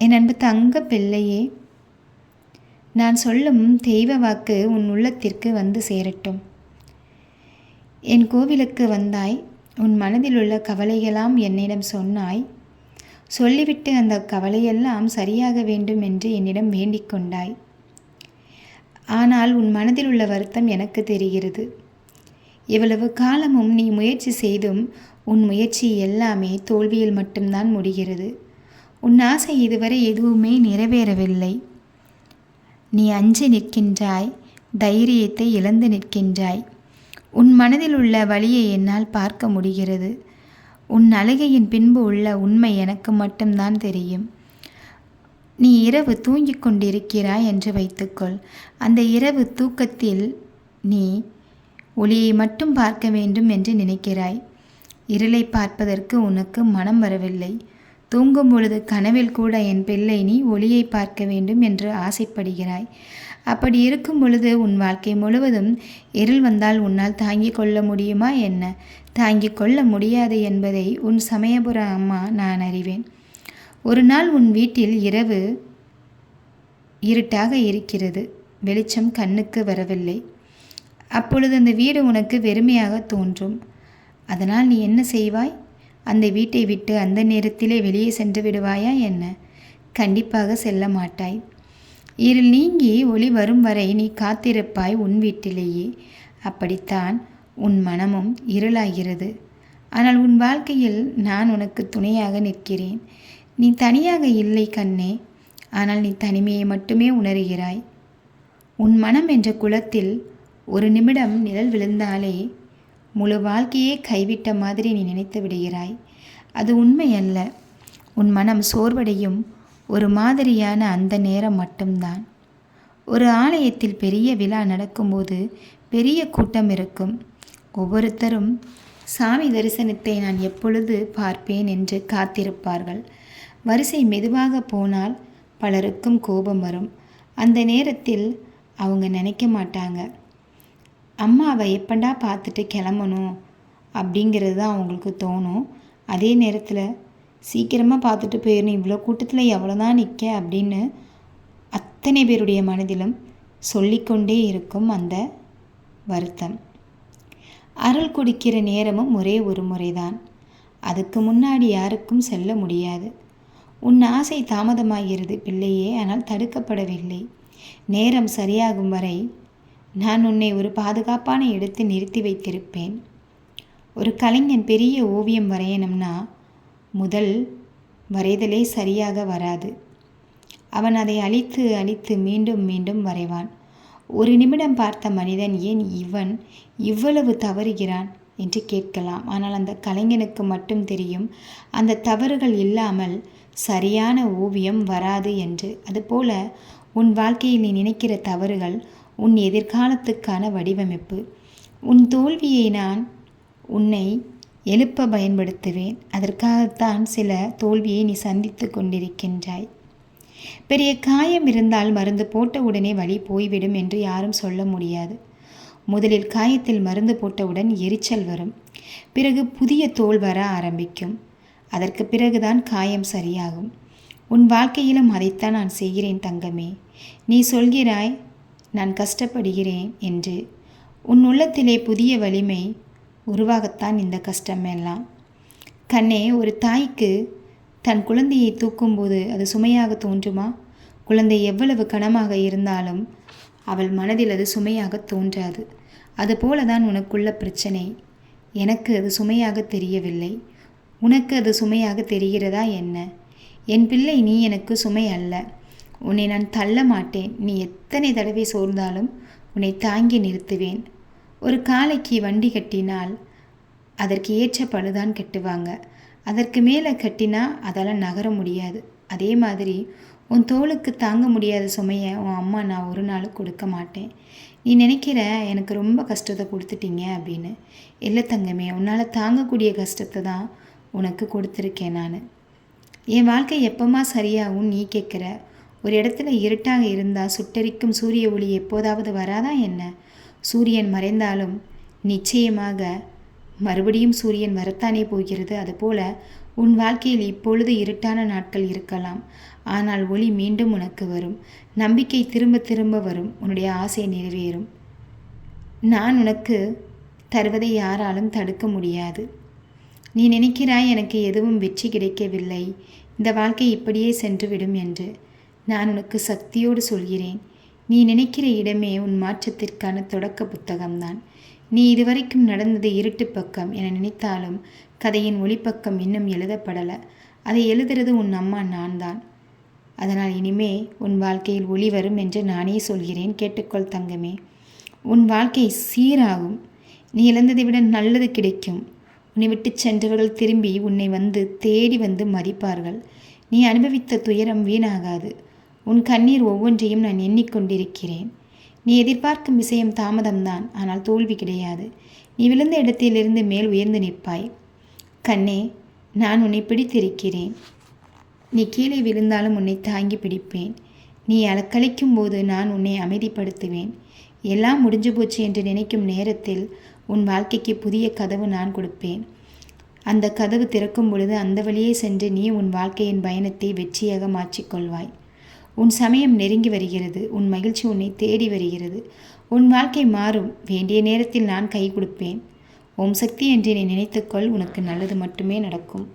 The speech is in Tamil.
என் அன்பு தங்க பிள்ளையே நான் சொல்லும் தெய்வ வாக்கு உன் உள்ளத்திற்கு வந்து சேரட்டும். என் கோவிலுக்கு வந்தாய் உன் மனதில் உள்ள கவலையெல்லாம் என்னிடம் சொன்னாய் சொல்லிவிட்டு அந்த கவலையெல்லாம் சரியாக வேண்டும் என்று என்னிடம் வேண்டிக் கொண்டாய். ஆனால் உன் மனதில் உள்ள வருத்தம் எனக்கு தெரிகிறது. இவ்வளவு காலமும் நீ முயற்சி செய்தும் உன் முயற்சி எல்லாமே தோல்வியில் மட்டும்தான் முடிகிறது. உன் ஆசை இதுவரை எதுவுமே நிறைவேறவில்லை. நீ அஞ்சு நிற்கின்றாய் தைரியத்தை இழந்து நிற்கின்றாய். உன் மனதில் உள்ள வழியை என்னால் பார்க்க முடிகிறது. உன் அழுகையின் பின்பு உள்ள உண்மை எனக்கு மட்டும்தான் தெரியும். நீ இரவு தூங்கிக் கொண்டிருக்கிறாய் என்று வைத்துக்கொள். அந்த இரவு தூக்கத்தில் நீ ஒளியை மட்டும் பார்க்க வேண்டும் என்று நினைக்கிறாய். இருளை பார்ப்பதற்கு உனக்கு மனம் வரவில்லை. தூங்கும் பொழுது கனவில் கூட என் பிள்ளை நீ ஒளியை பார்க்க வேண்டும் என்று ஆசைப்படுகிறாய். அப்படி இருக்கும் பொழுது உன் வாழ்க்கை முழுவதும் இருள் வந்தால் உன்னால் தாங்கிக் கொள்ள முடியுமா என்ன? தாங்கிக் கொள்ள முடியாது என்பதை உன் சமயபுர அம்மா நான் அறிவேன். ஒரு நாள் உன் வீட்டில் இரவு இருட்டாக இருக்கிறது. வெளிச்சம் கண்ணுக்கு வரவில்லை. அப்பொழுது அந்த வீடு உனக்கு வெறுமையாக தோன்றும். அதனால் நீ என்ன செய்வாய்? அந்த வீட்டை விட்டு அந்த நேரத்திலே வெளியே சென்று விடுவாயா என்ன? கண்டிப்பாக செல்ல மாட்டாய். இருள் நீங்கி ஒளி வரும் வரை நீ காத்திருப்பாய் உன் வீட்டிலேயே. அப்படித்தான் உன் மனமும் இருளாகிறது. ஆனால் உன் வாழ்க்கையில் நான் உனக்கு துணையாக நிற்கிறேன். நீ தனியாக இல்லை கண்ணே. ஆனால் நீ தனிமையை மட்டுமே உணர்கிறாய். உன் மனம் என்ற குளத்தில் ஒரு நிமிடம் நிழல் விழுந்தாலே முழு வாழ்க்கையே கைவிட்ட மாதிரி நீ நினைத்து விடுகிறாய். அது உண்மை அல்ல உன் மனம் சோர்வடையும் ஒரு மாதிரியான அந்த நேரம் மட்டும்தான். ஒரு ஆலயத்தில் பெரிய விழா நடக்கும்போது பெரிய கூட்டம் இருக்கும். ஒவ்வொருத்தரும் சாமி தரிசனத்தை நான் எப்பொழுது பார்ப்பேன் என்று காத்திருப்பார்கள். வரிசை மெதுவாக போனால் பலருக்கும் கோபம் வரும். அந்த நேரத்தில் அவங்க நினைக்க மாட்டாங்க. அம்மாவை எப்பண்டா பார்த்துட்டு கிளம்பணும் அப்படிங்கிறது தான் அவங்களுக்கு தோணும். அதே நேரத்தில் சீக்கிரமாக பார்த்துட்டு போயிடணும் இவ்வளோ கூட்டத்தில் எவ்வளோ தான் நிற்க அப்படின்னு அத்தனை பேருடைய மனதிலும் சொல்லிக்கொண்டே இருக்கும் அந்த வருத்தம். அருள் குடிக்கிற நேரமும் ஒரே ஒரு முறைதான். அதுக்கு முன்னாடி யாருக்கும் செல்ல முடியாது. உன் ஆசை தாமதமாகிறது பிள்ளையே ஆனால் தடுக்கப்படவில்லை. நேரம் சரியாகும் வரை நான் உன்னை ஒரு பாதுகாப்பான இடத்தில் நிறுத்தி வைத்திருப்பேன். ஒரு கலைஞன் பெரிய ஓவியம் வரையணும்னா முதல் வரைதலே சரியாக வராது. அவன் அதை அழித்து அழித்து மீண்டும் மீண்டும் வரைவான். ஒரு நிமிடம் பார்த்த மனிதன் ஏன் இவன் இவ்வளவு தவறுகிறான் என்று கேட்கலாம். ஆனால் அந்த கலைஞனுக்கு மட்டும் தெரியும் அந்த தவறுகள் இல்லாமல் சரியான ஓவியம் வராது என்று. அதுபோல உன் வாழ்க்கையில் நீ நினைக்கிற தவறுகள் உன் எதிர்காலத்துக்கான வடிவமைப்பு. உன் தோல்வியை நான் உன்னை எழுப்ப பயன்படுத்துவேன். அதற்காகத்தான் சில தோல்வியை நீ சந்தித்து கொண்டிருக்கின்றாய். பெரிய காயம் இருந்தால் மருந்து போட்ட உடனே வழி போய்விடும் என்று யாரும் சொல்ல முடியாது. முதலில் காயத்தில் மருந்து போட்டவுடன் எரிச்சல் வரும். பிறகு புதிய தோல் வர ஆரம்பிக்கும். அதற்கு பிறகுதான் காயம் சரியாகும். உன் வாழ்க்கையிலும் அதைத்தான் நான் செய்கிறேன் தங்கமே. நீ சொல்கிறாய் நான் கஷ்டப்படுகிறேன் என்று. உன் உள்ளத்திலே புதிய வலிமை உருவாகத்தான் இந்த கஷ்டமெல்லாம் கண்ணே ஒரு தாய்க்கு தன் குழந்தையை தூக்கும்போது அது சுமையாக தோன்றுமா? குழந்தை எவ்வளவு கனமாக இருந்தாலும் அவள் மனதில் அது சுமையாக தோன்றாது. அதுபோல தான் உனக்குள்ள பிரச்சனை. எனக்கு அது சுமையாக தெரியவில்லை. உனக்கு அது சுமையாக தெரிகிறதா என்ன? என் பிள்ளை நீ எனக்கு சுமை அல்ல. உன்னை நான் தள்ள மாட்டேன் நீ எத்தனை தடவை சோர்ந்தாலும் உன்னை தாங்கி நிறுத்துவேன். ஒரு காலைக்கு வண்டி கட்டினால் அதற்கு ஏற்ற பழுதான் கட்டுவாங்க. அதற்கு மேலே கட்டினா அதால் நகர முடியாது. அதே மாதிரி உன் தோளுக்கு தாங்க முடியாத சுமையை உன் அம்மா நான் ஒரு நாள் கொடுக்க மாட்டேன். நீ நினைக்கிற எனக்கு ரொம்ப கஷ்டத்தை கொடுத்துட்டீங்க அப்படின்னு. இல்லை தங்கமே உன்னால் தாங்கக்கூடிய கஷ்டத்தை தான் உனக்கு கொடுத்துருக்கேன் நான். என் வாழ்க்கை எப்போமா சரியாகும் நீ கேட்குற ஒரு இடத்துல இருட்டாக இருந்தால் சுட்டரிக்கும் சூரிய ஒளி எப்போதாவது வராதா என்ன? சூரியன் மறைந்தாலும் நிச்சயமாக மறுபடியும் சூரியன் வரத்தானே போகிறது. அதுபோல உன் வாழ்க்கையில் இப்பொழுது இருட்டான நாட்கள் இருக்கலாம். ஆனால் ஒளி மீண்டும் உனக்கு வரும். நம்பிக்கை திரும்ப திரும்ப வரும். உன்னுடைய ஆசை நிறைவேறும். நான் உனக்கு தருவதை யாராலும் தடுக்க முடியாது. நீ நினைக்கிறாய் எனக்கு எதுவும் வெற்றி கிடைக்கவில்லை. இந்த வாழ்க்கை இப்படியே சென்றுவிடும் என்று. நான் உனக்கு சக்தியோடு சொல்கிறேன். நீ நினைக்கிற இடமே உன் மாற்றத்திற்கான தொடக்க புத்தகம்தான். நீ இதுவரைக்கும் நடந்தது இருட்டு பக்கம் என நினைத்தாலும் கதையின் ஒளிப்பக்கம் இன்னும் எழுதப்படலை. அதை எழுதுறது உன் அம்மா நான் தான் அதனால் இனிமே உன் வாழ்க்கையில் ஒளி வரும் என்று நானே சொல்கிறேன். கேட்டுக்கொள் தங்கமே. உன் வாழ்க்கை சீராகும். நீ இழந்ததை விட நல்லது கிடைக்கும். உன்னை விட்டு சென்றவர்கள் திரும்பி உன்னை வந்து தேடி வந்து மதிப்பார்கள். நீ அனுபவித்த துயரம் வீணாகாது. உன் கண்ணீர் ஒவ்வொன்றையும் நான் எண்ணிக்கொண்டிருக்கிறேன். நீ எதிர்பார்க்கும் விஷயம் தாமதம்தான் ஆனால் தோல்வி கிடையாது. நீ விழுந்த இடத்திலிருந்து மேல் உயர்ந்து நிற்பாய். கண்ணே நான் உன்னை பிடித்திருக்கிறேன். நீ கீழே விழுந்தாலும் உன்னை தாங்கி பிடிப்பேன். நீ அலக்களிக்கும் போது நான் உன்னை அமைதிப்படுத்துவேன். எல்லாம் முடிஞ்சு போச்சு என்று நினைக்கும் நேரத்தில் உன் வாழ்க்கைக்கு புதிய கதவு நான் கொடுப்பேன். அந்த கதவு திறக்கும் பொழுது அந்த வழியே சென்று நீ உன் வாழ்க்கையின் பயணத்தை வெற்றியாக மாற்றிக்கொள்வாய். உன் சமயம் நெருங்கி வருகிறது. உன் மகிழ்ச்சி உன்னை தேடி வருகிறது. உன் வாழ்க்கை மாறும். வேண்டிய நேரத்தில் நான் கை கொடுப்பேன். ஓம் சக்தி என்று நீ நினைத்துக்கொள். உனக்கு நல்லது மட்டுமே நடக்கும்.